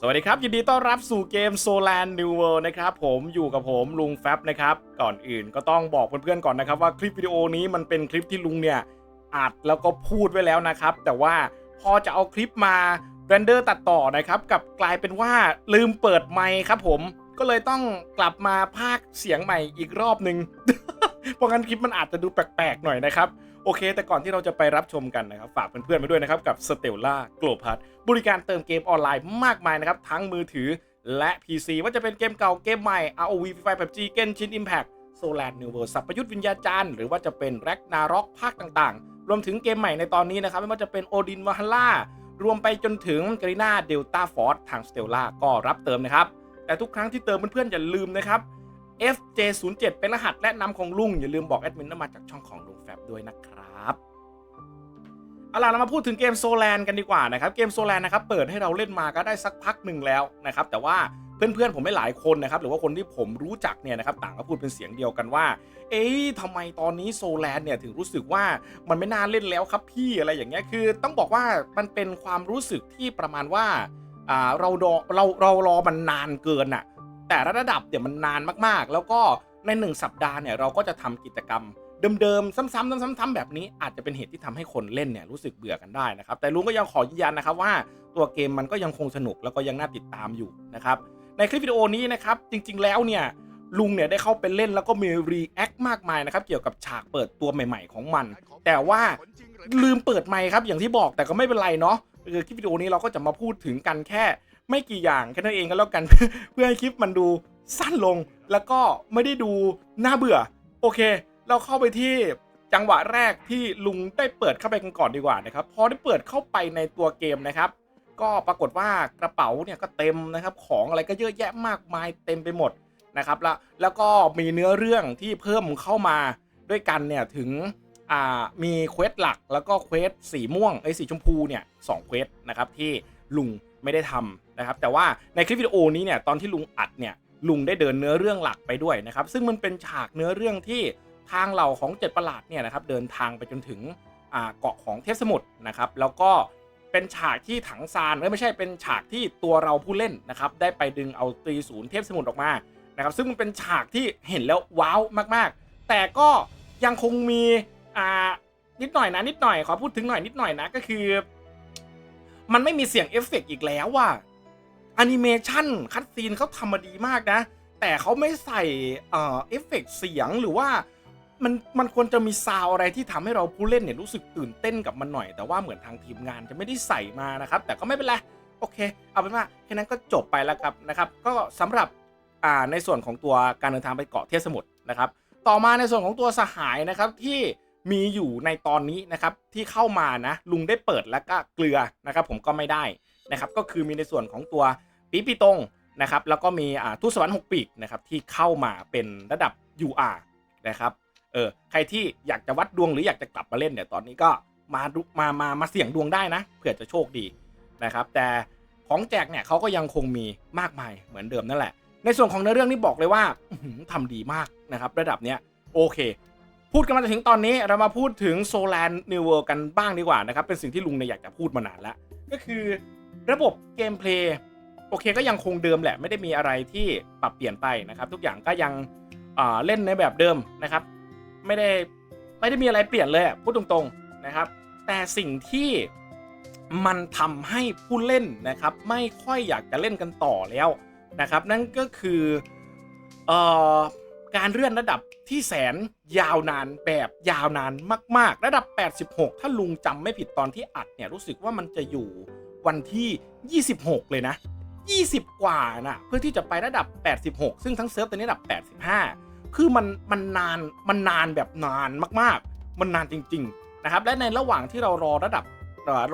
สวัสดีครับ ยินดีต้อนรับสู่เกม Solan New World นะครับ ผมอยู่กับผมลุงแฟบนะครับ ก่อนอื่นก็ต้องบอกเพื่อนๆก่อนนะครับว่าคลิปวิดีโอนี้มันเป็นคลิปที่ลุงเนี่ย อัดแล้วก็พูดไว้แล้วนะครับ แต่ว่าพอจะเอาคลิปมาเรนเดอร์ตัดต่อนะครับกับกลายเป็นว่าลืมเปิดไมค์ครับผมก็เลยต้องกลับมาพากเสียงใหม่อีกรอบหนึ่ง เพราะงั้นคลิปมันอาจจะดูแปลกๆหน่อยนะครับโอเค แต่ก่อนที่เราจะไปรับชมกันนะครับ ฝากเพื่อนๆไปด้วยนะครับ กับ Stella g l o b a l บริการเติมเกมออนไลน์มากมายนะครับ ทั้งมือถือและ PC ว่าจะเป็นเกมเก่าเกมใหม่ ROV Free Fire PUBG Genshin Impact Solar New World สัพพยุทธวิญญาจารย์ หรือว่าจะเป็น Ragnarok ภาคต่างๆ รวมถึงเกมใหม่ในตอนนี้นะครับ ไม่ว่าจะเป็น Odin Valhalla รวมไปจนถึง g r i n a Delta Force ทาง Stella ก็รับเติมนะครับ แต่ทุกครั้งที่เติมเพื่อนๆอย่าลืมนะครับ FJ07 เป็นรหัสและนำของลุง อย่าลืมบอกแอดมินว่ามาจากช่องของลุงแฟบด้วยนะครับเอาล่ะเรามาพูดถึงเกมโซแลนกันดีกว่านะครับ เกมโซแลนนะครับเปิดให้เราเล่นมาก็ได้สักพักหนึ่งแล้วนะครับ แต่ว่าเพื่อนๆผมไม่หลายคนนะครับ หรือว่าคนที่ผมรู้จักเนี่ยนะครับต่างก็พูดเป็นเสียงเดียวกันว่า เอ๊ะทำไมตอนนี้โซแลนเนี่ยถึงรู้สึกว่ามันไม่น่าเล่นแล้วครับพี่อะไรอย่างเงี้ยคือ ต้องบอกว่ามันเป็นความรู้สึกที่ประมาณว่าเรารอเราเรารอมันนานเกินอะ แต่ละระดับเนี่ยมันนานมากๆ แล้วก็ในหนึ่งสัปดาห์เนี่ยเราก็จะทำกิจกรรมเดิมๆ ซ้ำๆซ้ำๆแบบนี้อาจจะเป็นเหตุที่ทำให้คนเล่นเนี่ยรู้สึกเบื่อกันได้นะครับ แต่ลุงก็ยังขอยืนยันนะครับว่าตัวเกมมันก็ยังคงสนุกแล้วก็ยังน่าติดตามอยู่นะครับ ในคลิปวิดีโอนี้นะครับจริงๆแล้วเนี่ยลุงเนี่ยได้เข้าไปเล่นแล้วก็มีรีแอคมากมายนะครับเกี่ยวกับฉากเปิดตัวใหม่ ๆ ของมัน แต่ว่าลืมเปิดไมค์ครับอย่างที่บอกแต่ก็ไม่เป็นไรเนาะคือคลิปวิดีโอนี้เราก็จะมาพูดถึงกันแค่ ไม่กี่อย่างแค่นั้นเองก็แล้วกัน เพื่อให้คลิปมันดูสั้นลง แล้วก็ไม่ได้ดูน่าเบื่อ โอเค เราเข้าไปที่จังหวะแรกที่ลุงได้เปิดเข้าไปกันก่อนดีกว่านะครับพอได้เปิดเข้าไปในตัวเกมนะครับ ก็ปรากฏว่ากระเป๋าเนี่ยก็เต็มนะครับของอะไรก็เยอะแยะมากมายเต็มไปหมดนะครับแล้วแล้วก็มีเนื้อเรื่องที่เพิ่มเข้ามาด้วยกันเนี่ยถึงมีเควสหลักแล้วก็เควสสีม่วงไอ้สีชมพูเนี่ยสองเควสนะครับที่ลุงไม่ได้ทำ นะครับแต่ว่าในคลิปวิดีโอนี้เนี่ยตอนที่ลุงอัดเนี่ยลุงได้เดินเนื้อเรื่องหลักไปด้วยนะครับซึ่งมันเป็นฉากเนื้อเรื่องที่ทางเหล่าของเจ็ดประหลาดเนี่ยนะครับเดินทางไปจนถึงเกาะของเทพสมุทรนะครับแล้วก็เป็นฉากที่ถังซานไม่ใช่เป็นฉากที่ตัวเราผู้เล่นนะครับได้ไปดึงเอาตรีศูนย์เทพสมุทรออกมานะครับซึ่งมันเป็นฉากที่เห็นแล้วว้าวมากๆ แต่ก็ยังคงมีอ่านิดหน่อยนะนิดหน่อยขอพูดถึงหน่อยนิดหน่อยนะก็คือ มันไม่มีเสียงเอฟเฟกต์อีกแล้วว่ะ แอนิเมชันคัดซีนเขาทำมาดีมากนะ แต่เขาไม่ใส่เอ่อเอฟเฟกต์เสียงหรือว่ามันมันควรจะมีซาวอะไรที่ทำให้เราผู้เล่นเนี่ยรู้สึกตื่นเต้นกับมันหน่อย แต่ว่าเหมือนทางทีมงานจะไม่ได้ใส่มานะครับ แต่ก็ไม่เป็นไรโอเค เอาเป็นว่าแค่นั้นก็จบไปแล้วครับนะครับ ก็สำหรับอ่าในส่วนของตัวการเดินทางไปเกาะเทพสมุทรนะครับ ต่อมาในส่วนของตัวสหายนะครับที่มีอยู่ในตอนนี้นะครับที่เข้ามานะลุงได้เปิดแล้วก็เกลือนะครับ ผมก็ไม่ได้ นะครับก็คือมีในส่วนของตัวปีปีตงนะครับแล้วก็มีอ่าทูตสวรรค์หกปีกนะครับที่เข้ามาเป็นระดับ UR นะครับเออใครที่อยากจะวัดดวงหรืออยากจะกลับมาเล่นเนี่ยตอนนี้ก็มามามามาเสี่ยงดวงได้นะเผื่อจะโชคดีนะครับแต่ของแจกเนี่ยเขาก็ยังคงมีมากมายเหมือนเดิมนั่นแหละ ในส่วนของเนื้อเรื่องนี่บอกเลยว่าอื้อหือทำดีมากนะครับระดับเนี้ยโอเค พูดกันมาจนถึงตอนนี้เรามาพูดถึงโซแลนนิวเวิร์กันบ้างดีกว่านะครับเป็นสิ่งที่ลุงเนี่ยอยากจะพูดมานานแล้วก็คือ ระบบเกมเพลย์โอเคก็ยังคงเดิมแหละ ไม่ได้มีอะไรที่ปรับเปลี่ยนไปนะครับ ทุกอย่างก็ยังเเล่นในแบบเดิมนะครับ ไม่ได้ไม่ได้มีอะไรเปลี่ยนเลยพูดตรงๆนะครับ แต่สิ่งที่มันทำให้ผู้เล่นนะครับ ไม่ค่อยอยากจะเล่นกันต่อแล้วนะครับ นั่นก็คือออการเลื่อนระดับที่แสนยาวนานแบบยาวนานมาก ๆ ระดับ 86 ถ้าลุงจำไม่ผิดตอนที่อัดเนี่ยรู้สึกว่ามันจะอยู่ วันที่ 26 เลยนะ 20 กว่านะ เพื่อที่จะไประดับ 86 ซึ่งทั้งเซิร์ฟตอนนี้ระดับ 85 คือมันมันนานมันนานแบบนานมากๆ มันนานจริง ๆ นะครับ และในระหว่างที่เรารอระดับ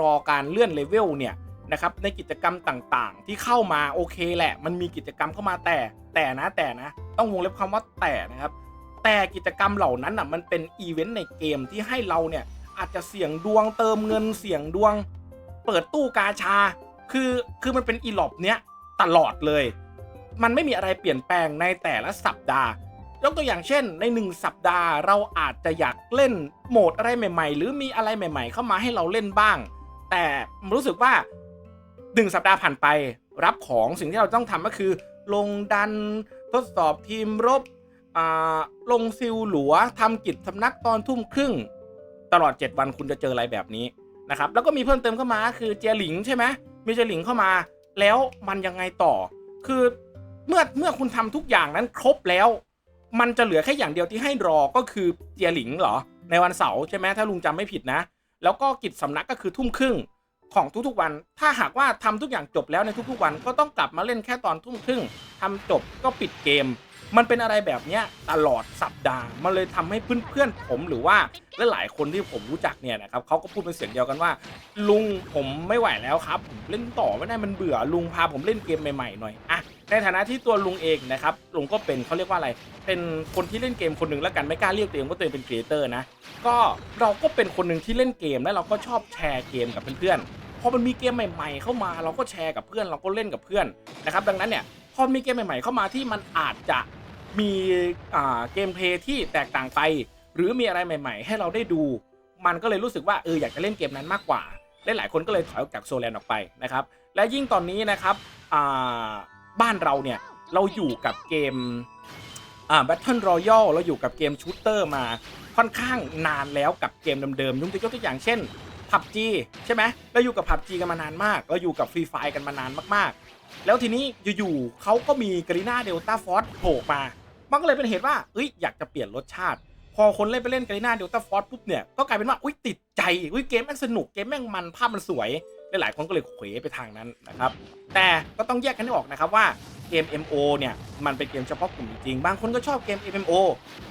รอการเลื่อนเลเวลเนี่ยนะครับในกิจกรรมต่างๆ ที่เข้ามาโอเคแหละ มันมีกิจกรรมเข้ามาแต่แต่นะแต่นะ ต้องวงเล็บคำว่าแต่นะครับ แต่กิจกรรมเหล่านั้นอะมันเป็นอีเวนต์ในเกมที่ให้เราเนี่ยอาจจะเสี่ยงดวงเติมเงินเสี่ยงดวง เปิดตู้กาชา คือคือมันเป็นอีหลอบเนี้ยตลอดเลย มันไม่มีอะไรเปลี่ยนแปลงในแต่ละสัปดาห์ยกตัวอย่างเช่น ในหนึ่งสัปดาห์เราอาจจะอยากเล่นโหมดอะไรใหม่ ๆ หรือมีอะไรใหม่ ๆ เข้ามาให้เราเล่นบ้าง แต่รู้สึกว่าหนึ่งสัปดาห์ผ่านไป รับของสิ่งที่เราต้องทำก็คือ ลงดันทดสอบทีมรบลงซิลหลัวทำกิจสำนักตอนทุ่มครึ่ง ตลอด 7 วันคุณจะเจออะไรแบบนี้ นะครับแล้วก็มีเพิ่มเติมเข้ามาคือเจียหลิงใช่ไหมมีเจียหลิงเข้ามา แล้วมันยังไงต่อ คือเมื่อเมื่อคุณทำทุกอย่างนั้นครบแล้ว มันจะเหลือแค่อย่างเดียวที่ให้รอก็คือเจียหลิงเหรอ ในวันเสาร์ใช่ไหมถ้าลุงจำไม่ผิดนะ แล้วก็กิจสำนักก็คือทุ่มครึ่งของทุกๆวัน ถ้าหากว่าทำทุกอย่างจบแล้วในทุกๆวัน ก็ต้องกลับมาเล่นแค่ตอนทุ่มครึ่งทำจบก็ปิดเกม มันเป็นอะไรแบบเนี้ยตลอดสัปดาห์ มันเลยทำให้เพื่อนๆผมหรือว่าหลายๆคนที่ผมรู้จักเนี่ยนะครับเขาก็พูดเป็นเสียงเดียวกันว่า ลุงผมไม่ไหวแล้วครับผมเล่นต่อไม่ได้มันเบื่อลุงพาผมเล่นเกมใหม่ๆหน่อยอะในฐานะที่ตัวลุงเองนะครับลุงก็เป็นเขาเรียกว่าอะไร เป็นคนที่เล่นเกมคนหนึ่งแล้วกันไม่กล้าเรียกตัวเองว่าตัวเองเป็นครีเอเตอร์นะก็เราก็เป็นคนหนึ่งที่เล่นเกมและเราก็ชอบแชร์เกมกับเพื่อนๆพอมันมีเกมใหม่ ๆ เข้ามาเราก็แชร์กับเพื่อนเราก็เล่นกับเพื่อนนะครับดังนั้นเนี่ยพอมีเกมใหม่ๆเข้ามาที่มันอาจจะ มีเกมเพลย์ที่แตกต่างไป หรือมีอะไรใหม่ ๆ ให้เราได้ดู มันก็เลยรู้สึกว่าเอออยากจะเล่นเกมนั้นมากกว่าและหลายคนก็เลยถอยออกจากโซแลนออกไปนะครับและยิ่งตอนนี้นะครับบ้านเราเนี่ยเราอยู่กับเกมอ่า Battle Royale เราอยู่กับเกมชูตเตอร์มาค่อนข้างนานแล้วกับเกมเดิมๆยกตัวอย่างเช่น PUBG ใช่ไหมเราอยู่กับ PUBG กันมานานมาก เราอยู่กับ Free Fire กันมานานมากๆ แล้วทีนี้อยู่ๆเขาก็มีกรีนาเดลต้าฟอสโผล่มา มันก็เลยเป็นเหตุว่าเอ้ยอยากจะเปลี่ยนรสชาติ พอคนเล่นไปเล่นกรีนาเดลต้าฟอสปุ๊บเนี่ยก็กลายเป็นว่าอุ้ยติดใจอุ้ยเกมแม่งสนุกเกมแม่งมันภาพมันสวยหลายๆคนก็เลยเขวไปทางนั้นนะครับ แต่ก็ต้องแยกกันให้ออกนะครับว่าเกม MO เนี่ยมันเป็นเกมเฉพาะกลุ่มจริงๆ บางคนก็ชอบเกม MMO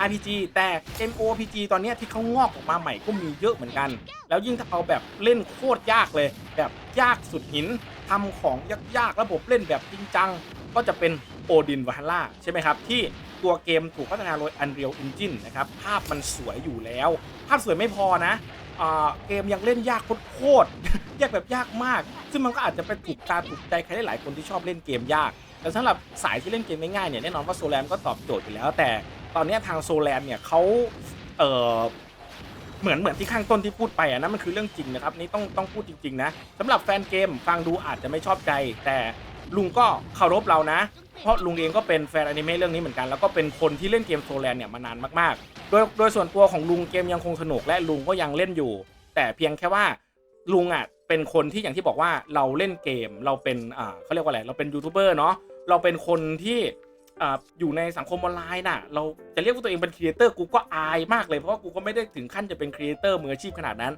RPG แต่ MOPG ตอนนี้ที่เขางอกออกมาใหม่ก็มีเยอะเหมือนกัน แล้วยิ่งถ้าเอาแบบเล่นโคตรยากเลย แบบยากสุดหินทำของยากๆ ระบบเล่นแบบจริงจัง ก็จะเป็นโอดินวาฮาร่าใช่ไหมครับ ที่ ตัวเกมถูกพัฒนาโดย Unreal Engine นะครับ ภาพมันสวยอยู่แล้ว ภาพสวยไม่พอนะอ่าเกมยังเล่นยากโคตรยากแบบยากมาก ซึ่งมันก็อาจจะไปถูกตาถูกใจใครหลายคนที่ชอบเล่นเกมยาก แต่สำหรับสายที่เล่นเกมง่ายๆเนี่ยแน่นอนว่าโซแลนก็ตอบโจทย์อยู่แล้ว แต่ตอนนี้ทางโซแลนเนี่ยเขาเออเหมือนเหมือนที่ข้างต้นที่พูดไปอะนะมันคือเรื่องจริงนะครับนี่ต้องต้องพูดจริงๆนะสำหรับแฟนเกมฟังดูอาจจะไม่ชอบใจ แต่ ลุงก็เคารพเรานะ เพราะลุงเองก็เป็นแฟนอนิเมะเรื่องนี้เหมือนกัน แล้วก็เป็นคนที่เล่นเกมโซแลนเนี่ยมานานมากๆ โดยโดยส่วนตัวของลุงเกมยังคงสนุกและลุงก็ยังเล่นอยู่ แต่เพียงแค่ว่าลุงอะเป็นคนที่อย่างที่บอกว่าเราเล่นเกมเราเป็นอ่าเขาเรียกว่าอะไรเราเป็นยูทูบเบอร์เนาะเราเป็นคนที่อ่าอยู่ในสังคมออนไลน์น่ะเราจะเรียกว่าตัวเองเป็นครีเอเตอร์กูก็อายมากเลยเพราะว่ากูก็ไม่ได้ถึงขั้นจะเป็นครีเอเตอร์มืออาชีพขนาดนั้น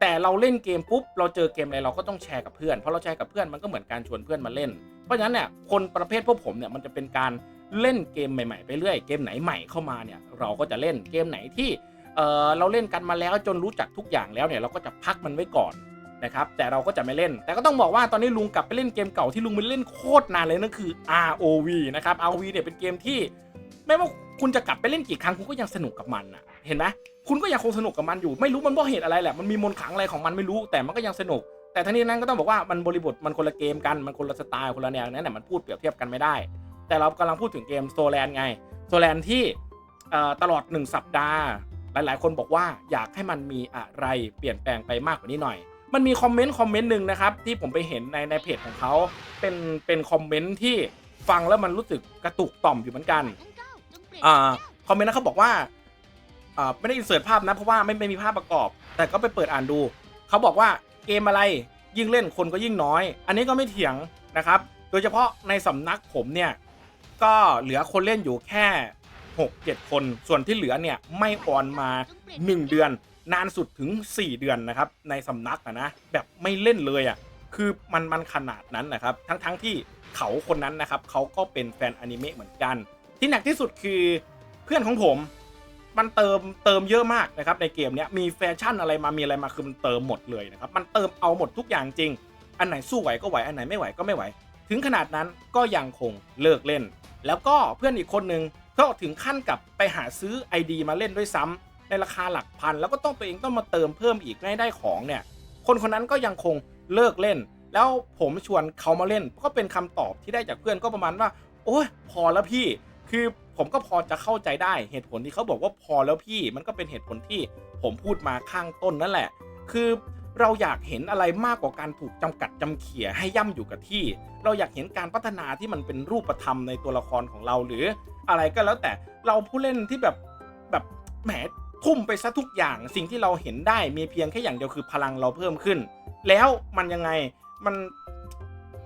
แต่เราเล่นเกมปุ๊บเราเจอเกมอะไรเราก็ต้องแชร์กับเพื่อนเพราะเราแชร์กับเพื่อนมันก็เหมือนการชวนเพื่อนมาเล่น เพราะฉะนั้นเนี่ยคนประเภทพวกผมเนี่ยมันจะเป็นการเล่นเกมใหม่ๆไปเรื่อยเกมไหนใหม่เข้ามาเนี่ยเราก็จะเล่นเกมไหนที่เออเราเล่นกันมาแล้วจนรู้จักทุกอย่างแล้วเนี่ยเราก็จะพักมันไว้ก่อนนะครับแต่เราก็จะไม่เล่น แต่ก็ต้องบอกว่าตอนนี้ลุงกลับไปเล่นเกมเก่าที่ลุงไปเล่นโคตรนานเลยนั่นคือ ROV นะครับ ROV เนี่ยเป็นเกมที่ไม่ว่าคุณจะกลับไปเล่นกี่ครั้งคุณก็ยังสนุกกับมันอะเห็นไหมคุณก็ยังคงสนุกกับมันอยู่ ไม่รู้มันเพราะเหตุอะไรแหละมันมีมนขังอะไรของมันไม่รู้แต่มันก็ยังสนุก แต่ทั้งนี้นั้นก็ต้องบอกว่ามันบริบทมันคนละเกมกันมันคนละสไตล์คนละแนวนั้นน่ะมันพูดเปรียบเทียบกันไม่ได้ แต่เรากำลังพูดถึงเกมโซแลนไงโซแลนที่เอ่อตลอด 1 สัปดาห์ หลาย ๆ คนบอกว่าอยากให้มันมีอะไรเปลี่ยนแปลงไปมากกว่านี้หน่อย มันมีคอมเมนต์คอมเมนต์หนึ่งนะครับที่ผมไปเห็นในในเพจของเขาเป็นเป็นคอมเมนต์ที่ฟังแล้วมันรู้สึกกระตุกต่อมอยู่เหมือนกันอ่าคอมเมนต์นั้นเขาบอกว่าอ่าไม่ได้อินเสิร์ตภาพนะเพราะว่าไม่ไม่มีภาพประกอบ แต่ก็ไปเปิดอ่านดู เขาบอกว่าเกมอะไร ยิ่งเล่นคนก็ยิ่งน้อย อันนี้ก็ไม่เถียงนะครับ โดยเฉพาะในสำนักผมเนี่ยก็เหลือคนเล่นอยู่แค่ 6 7 คน ส่วนที่เหลือเนี่ยไม่ออนมา 1 เดือน นานสุดถึง 4 เดือนนะครับในสำนักนะแบบไม่เล่นเลยอะ่ะคือมันมันขนาดนั้นนะครับ ทั้งทั้งที่เขาคนนั้นนะครับเขาก็เป็นแฟนอนิเมะเหมือนกัน ที่หนักที่สุดคือเพื่อนของผม มันเติมเติมเยอะมากนะครับในเกมเนี้ยมีแฟชั่นอะไรมามีอะไรมาคือมันเติมหมดเลยนะครับมันเติมเอาหมดทุกอย่างจริง อันไหนสู้ไหวก็ไหวอันไหนไม่ไหวก็ไม่ไหว ถึงขนาดนั้นก็ยังคงเลิกเล่น แล้วก็เพื่อนอีกคนนึงก็ถึงขั้นกับไปหาซื้อ ID มาเล่นด้วยซ้ำในราคาหลักพัน แล้วก็ต้องตัวเองต้องมาเติมเพิ่มอีกให้ได้ของเนี่ยคนคนนั้นก็ยังคงเลิกเล่น แล้วผมชวนเขามาเล่นก็เป็นคำตอบที่ได้จากเพื่อนก็ประมาณว่า โอ้ยพอแล้วพี่คือ ผมก็พอจะเข้าใจได้เหตุผลที่เขาบอกว่าพอแล้วพี่มันก็เป็นเหตุผลที่ผมพูดมาข้างต้นนั่นแหละ คือเราอยากเห็นอะไรมากกว่าการถูกจำกัดจำเขี่ยให้ย่ำอยู่กับที่ เราอยากเห็นการพัฒนาที่มันเป็นรูปธรรมในตัวละครของเราหรืออะไรก็แล้วแต่เราผู้เล่นที่แบบแบบแหมทุ่มไปซะทุกอย่างสิ่งที่เราเห็นได้มีเพียงแค่อย่างเดียวคือพลังเราเพิ่มขึ้น แล้วมันยังไงมัน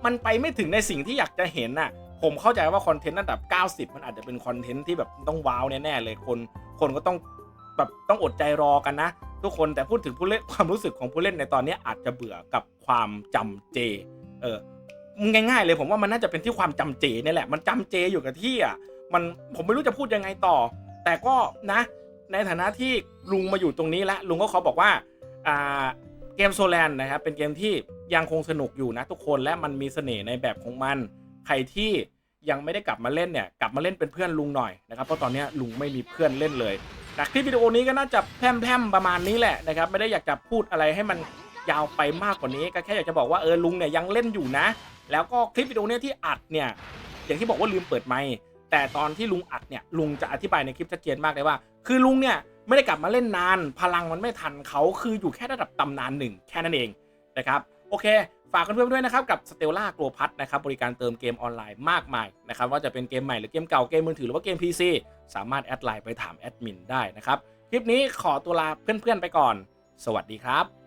มันไปไม่ถึงในสิ่งที่อยากจะเห็นน่ะ ผมเข้าใจว่าคอนเทนต์ระดับ 90 มันอาจจะเป็นคอนเทนต์ที่แบบต้องว้าวแน่ๆเลยคน คนก็ต้องแบบต้องอดใจรอกันนะ ทุกคนแต่พูดถึงผู้เล่นความรู้สึกของผู้เล่นในตอนนี้อาจจะเบื่อกับความจำเจ เออง่ายๆเลยผมว่ามันน่าจะเป็นที่ความจำเจนี่แหละ มันจำเจอยู่กับที่อะมันผมไม่รู้จะพูดยังไงต่อ แต่ก็นะ ในฐานะที่ลุงมาอยู่ตรงนี้แล้วลุงก็ขาบอกว่าอ่าเกมโซแลนนะครับเป็นเกมที่ยังคงสนุกอยู่นะทุกคนและมันมีเสน่ห์ในแบบของมัน ใครที่ยังไม่ได้กลับมาเล่นเนี่ยกลับมาเล่นเป็นเพื่อนลุงหน่อยนะครับเพราะตอนนี้ลุงไม่มีเพื่อนเล่นเลยแต่คลิปวิดีโอนี้ก็น่าจะแพร่มๆประมาณนี้แหละนะครับไม่ได้อยากจะพูดอะไรให้มันยาวไปมากกว่านี้ก็แค่อยากจะบอกว่าเออลุงเนี่ยยังเล่นอยู่นะ แล้วก็คลิปวิดีโอนี้ที่อัดเนี่ยอย่างที่บอกว่าลืมเปิดไมค์แต่ตอนที่ลุงอัดเนี่ยลุงจะอธิบายในคลิปชัดเจนมากเลยว่า คือลุงเนี่ยไม่ได้กลับมาเล่นนาน พลังมันไม่ทันเขาคืออยู่แค่ระดับตำนานหนึ่งแค่นั้นเองนะครับโอเค ฝากเพื่อนๆด้วยนะครับกับสเตลล่าโกลพัทนะครับบริการเติมเกมออนไลน์มากมายนะครับว่าจะเป็นเกมใหม่หรือเกมเก่าเกมมือถือหรือว่าเกม PC สามารถแอดไลน์ไปถามแอดมินได้นะครับคลิปนี้ขอตัวลาเพื่อนๆไปก่อน สวัสดีครับ